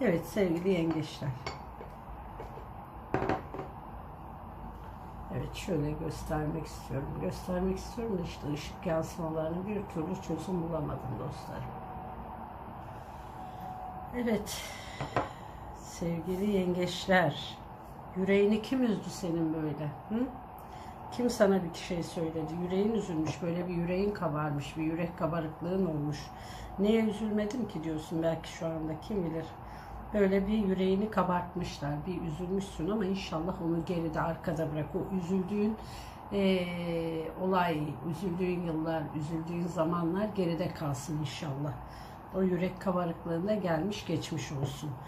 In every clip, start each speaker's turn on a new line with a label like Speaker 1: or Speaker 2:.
Speaker 1: Evet sevgili yengeçler. Evet şöyle göstermek istiyorum. Göstermek istiyorum da işte ışık yansımalarını bir türlü çözüm bulamadım dostlarım. Evet sevgili yengeçler. Yüreğini kim üzdü senin böyle? Hı? Kim sana bir şey söyledi? Yüreğin üzülmüş, böyle bir yüreğin kabarmış, bir yürek kabarıklığın olmuş. Neye üzülmedim ki diyorsun belki şu anda kim bilir. Böyle bir yüreğini kabartmışlar, bir üzülmüşsün ama inşallah onu geride arkada bırak. O üzüldüğün eee, olay, üzüldüğün yıllar, üzüldüğün zamanlar geride kalsın inşallah. O yürek kabarıklığında gelmiş geçmiş olsun.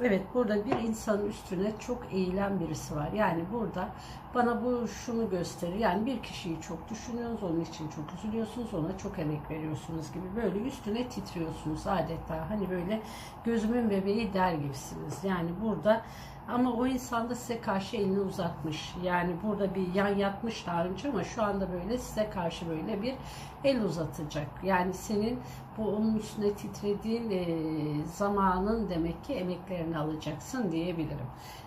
Speaker 1: Evet burada bir insanın üstüne çok eğilen birisi var. Yani burada bana bu şunu gösterir. Yani bir kişiyi çok düşünüyorsunuz, onun için çok üzülüyorsunuz, ona çok emek veriyorsunuz gibi. Böyle üstüne titriyorsunuz adeta. Hani böyle gözümün bebeği der gibisiniz. Yani burada ama o insan da size karşı elini uzatmış. Yani burada bir yan yatmış önce ama şu anda böyle size karşı böyle bir el uzatacak. Yani senin bu onun üstüne titrediğin e, zamanın demek ki emeklerini alacaksın diyebilirim.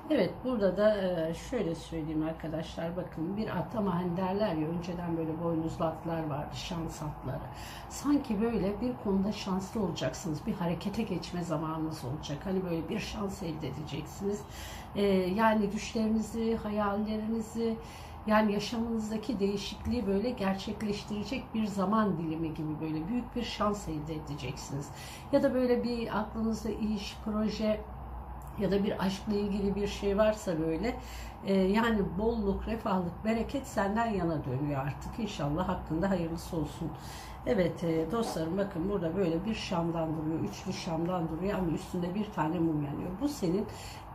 Speaker 1: Evet burada da e, şöyle söyleyeyim arkadaşlar bakın bir at ama hani derler ya önceden böyle boynuzlu atlar vardı şans atları. Sanki böyle bir konuda şanslı olacaksınız. Bir harekete geçme zamanınız olacak. Hani böyle bir şans elde edeceksiniz. E, yani düşlerinizi, hayallerinizi yani yaşamınızdaki değişikliği böyle gerçekleştirecek bir zaman dilimi gibi böyle büyük bir şans elde edeceksiniz. Ya da böyle bir aklınızda iş, proje ya da bir aşkla ilgili bir şey varsa böyle yani bolluk, refahlık, bereket senden yana dönüyor artık. İnşallah hakkında hayırlısı olsun. Evet e, dostlarım bakın burada böyle bir şamdan duruyor, üçlü şamdan duruyor ama üstünde bir tane mum yanıyor. Bu senin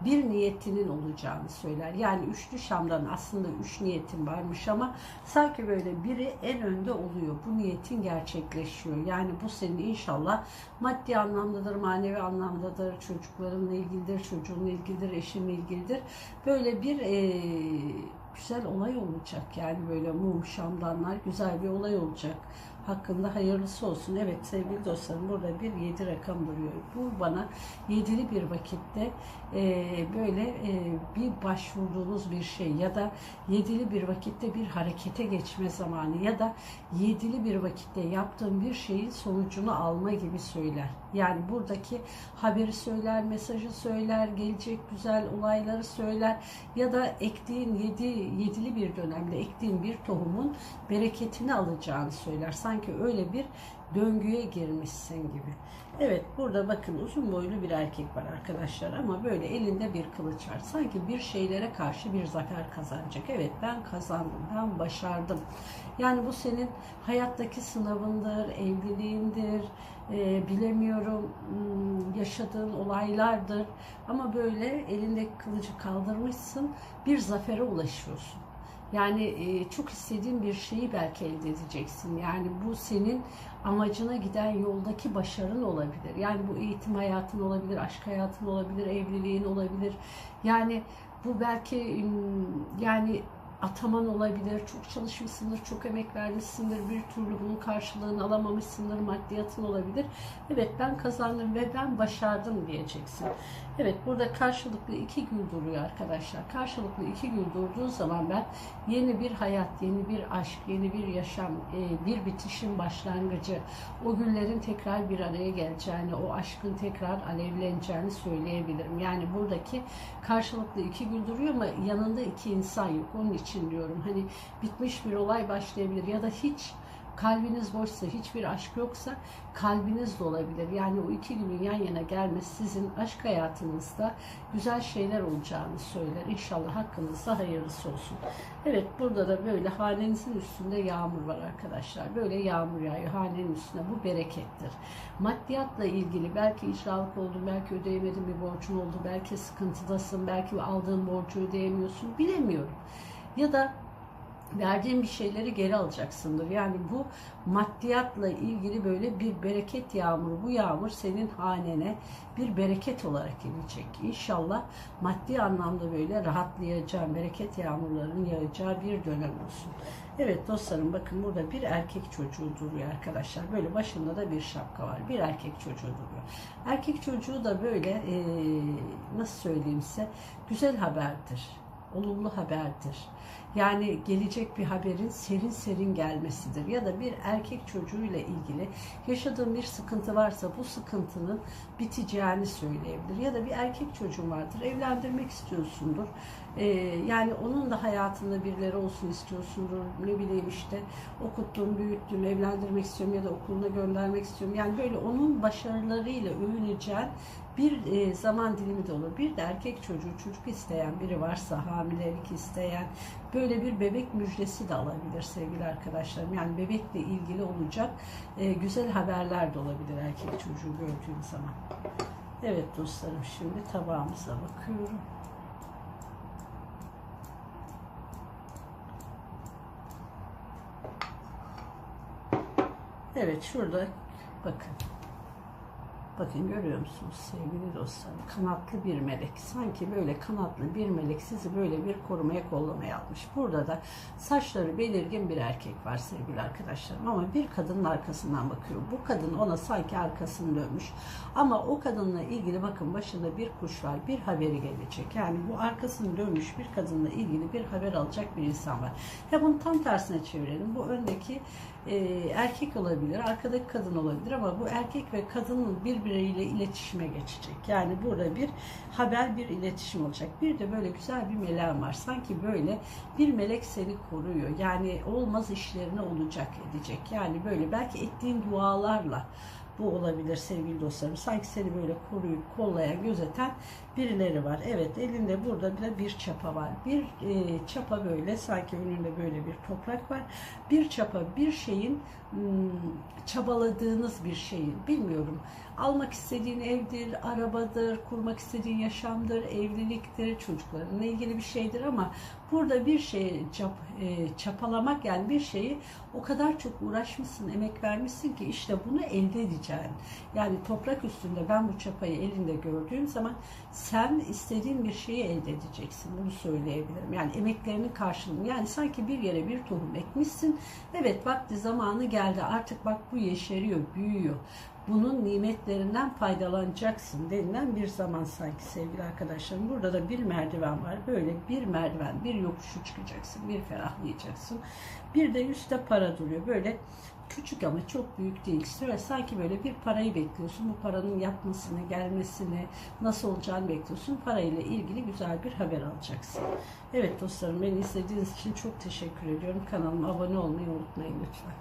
Speaker 1: bir niyetinin olacağını söyler. Yani üçlü şamdan aslında üç niyetin varmış ama sanki böyle biri en önde oluyor. Bu niyetin gerçekleşiyor. Yani bu senin inşallah maddi anlamdadır, manevi anlamdadır, çocuklarınla ilgilidir, çocuğunla ilgilidir, eşinle ilgilidir. Böyle bir e, güzel olay olacak. Yani böyle mum, şamdanlar güzel bir olay olacak hakkında hayırlısı olsun. Evet sevgili dostlarım burada bir yedi rakam duruyor. Bu bana yedili bir vakitte e, böyle e, bir başvurduğunuz bir şey ya da yedili bir vakitte bir harekete geçme zamanı ya da yedili bir vakitte yaptığın bir şeyin sonucunu alma gibi söyler. Yani buradaki haberi söyler, mesajı söyler, gelecek güzel olayları söyler ya da ektiğin yedi, yedili bir dönemde ektiğin bir tohumun bereketini alacağını söyler. Sanki öyle bir döngüye girmişsin gibi. Evet burada bakın uzun boylu bir erkek var arkadaşlar ama böyle elinde bir kılıç var. Sanki bir şeylere karşı bir zafer kazanacak. Evet ben kazandım, ben başardım. Yani bu senin hayattaki sınavındır, evliliğindir, e, bilemiyorum hmm, yaşadığın olaylardır. Ama böyle elindeki kılıcı kaldırmışsın, bir zafere ulaşıyorsun. Yani e, çok istediğin bir şeyi belki elde edeceksin. Yani bu senin amacına giden yoldaki başarın olabilir. Yani bu eğitim hayatın olabilir, aşk hayatın olabilir, evliliğin olabilir. Yani bu belki yani ataman olabilir, çok çalışmışsındır, çok emek vermişsindir, bir türlü bunun karşılığını alamamışsındır, maddiyatın olabilir. Evet ben kazandım ve ben başardım diyeceksin. Evet burada karşılıklı iki gül duruyor arkadaşlar. Karşılıklı iki gül durduğu zaman ben yeni bir hayat, yeni bir aşk, yeni bir yaşam, e, bir bitişin başlangıcı, o güllerin tekrar bir araya geleceğini, o aşkın tekrar alevleneceğini söyleyebilirim. Yani buradaki karşılıklı iki gül duruyor ama yanında iki insan yok. Onun için diyorum hani bitmiş bir olay başlayabilir ya da hiç Kalbiniz boşsa, hiçbir aşk yoksa kalbiniz de olabilir. Yani o iki günün yan yana gelmesi sizin aşk hayatınızda güzel şeyler olacağını söyler. İnşallah hakkınızda hayırlısı olsun. Evet burada da böyle hanenizin üstünde yağmur var arkadaşlar. Böyle yağmur yağıyor hanenin üstüne. Bu berekettir. Maddiyatla ilgili belki icralık oldu, belki ödeyemedin bir borcun oldu, belki sıkıntıdasın, belki aldığın borcu ödeyemiyorsun bilemiyorum. Ya da verdiğin bir şeyleri geri alacaksındır. Yani bu maddiyatla ilgili böyle bir bereket yağmuru. Bu yağmur senin hanene bir bereket olarak gelecek. İnşallah maddi anlamda böyle rahatlayacağın, bereket yağmurlarının yağacağı bir dönem olsun. Evet dostlarım bakın burada bir erkek çocuğu duruyor arkadaşlar. Böyle başında da bir şapka var. Bir erkek çocuğu duruyor. Erkek çocuğu da böyle eee, nasıl söyleyeyim size güzel haberdir. Olumlu haberdir. Yani gelecek bir haberin serin serin gelmesidir. Ya da bir erkek çocuğuyla ilgili yaşadığın bir sıkıntı varsa bu sıkıntının biteceğini söyleyebilir. Ya da bir erkek çocuğun vardır, evlendirmek istiyorsundur. Ee, yani onun da hayatında birileri olsun istiyorsundur. Ne bileyim işte okuttum, büyüttüm, evlendirmek istiyorum ya da okuluna göndermek istiyorum. Yani böyle onun başarılarıyla övüneceğin bir e, zaman dilimi de olur. Bir de erkek çocuğu, çocuk isteyen biri varsa, hamilelik isteyen, böyle bir bebek müjdesi de alabilir sevgili arkadaşlarım. Yani bebekle ilgili olacak e, güzel haberler de olabilir erkek çocuğu gördüğüm zaman. Evet dostlarım şimdi tabağımıza bakıyorum. Evet şurada bakın. Bakın görüyor musunuz sevgili dostlarım? Kanatlı bir melek. Sanki böyle kanatlı bir melek sizi böyle bir korumaya kollamaya almış. Burada da saçları belirgin bir erkek var sevgili arkadaşlarım. Ama bir kadının arkasından bakıyor. Bu kadın ona sanki arkasını dönmüş. Ama o kadınla ilgili bakın başında bir kuş var. Bir haberi gelecek. Yani bu arkasını dönmüş bir kadınla ilgili bir haber alacak bir insan var. Ya bunu tam tersine çevirelim. Bu öndeki e, erkek olabilir, arkadaki kadın olabilir ama bu erkek ve kadının birbiriyle iletişime geçecek. Yani burada bir haber, bir iletişim olacak. Bir de böyle güzel bir meleğim var. Sanki böyle bir melek seni koruyor. Yani olmaz işlerini olacak edecek. Yani böyle belki ettiğin dualarla bu olabilir sevgili dostlarım. Sanki seni böyle koruyup kollayan, gözeten birileri var. Evet elinde burada bir bir çapa var. Bir e, çapa böyle sanki önünde böyle bir toprak var. Bir çapa bir şeyin hmm, çabaladığınız bir şeyin bilmiyorum. Almak istediğin evdir, arabadır, kurmak istediğin yaşamdır, evliliktir, çocuklarınla ilgili bir şeydir ama burada bir şey çap, e, çapalamak yani bir şeyi o kadar çok uğraşmışsın, emek vermişsin ki işte bunu elde edeceksin. Yani toprak üstünde ben bu çapayı elinde gördüğüm zaman sen istediğin bir şeyi elde edeceksin. Bunu söyleyebilirim. Yani emeklerinin karşılığını. Yani sanki bir yere bir tohum ekmişsin. Evet vakti zamanı geldi. Artık bak bu yeşeriyor, büyüyor. Bunun nimetlerinden faydalanacaksın denilen bir zaman sanki sevgili arkadaşlarım. Burada da bir merdiven var. Böyle bir merdiven, bir yokuşu çıkacaksın, bir ferahlayacaksın. Bir de üstte para duruyor. Böyle küçük ama çok büyük değil. Süre sanki böyle bir parayı bekliyorsun. Bu paranın yapmasını, gelmesini, nasıl olacağını bekliyorsun. Parayla ilgili güzel bir haber alacaksın. Evet dostlarım beni izlediğiniz için çok teşekkür ediyorum. Kanalıma abone olmayı unutmayın lütfen.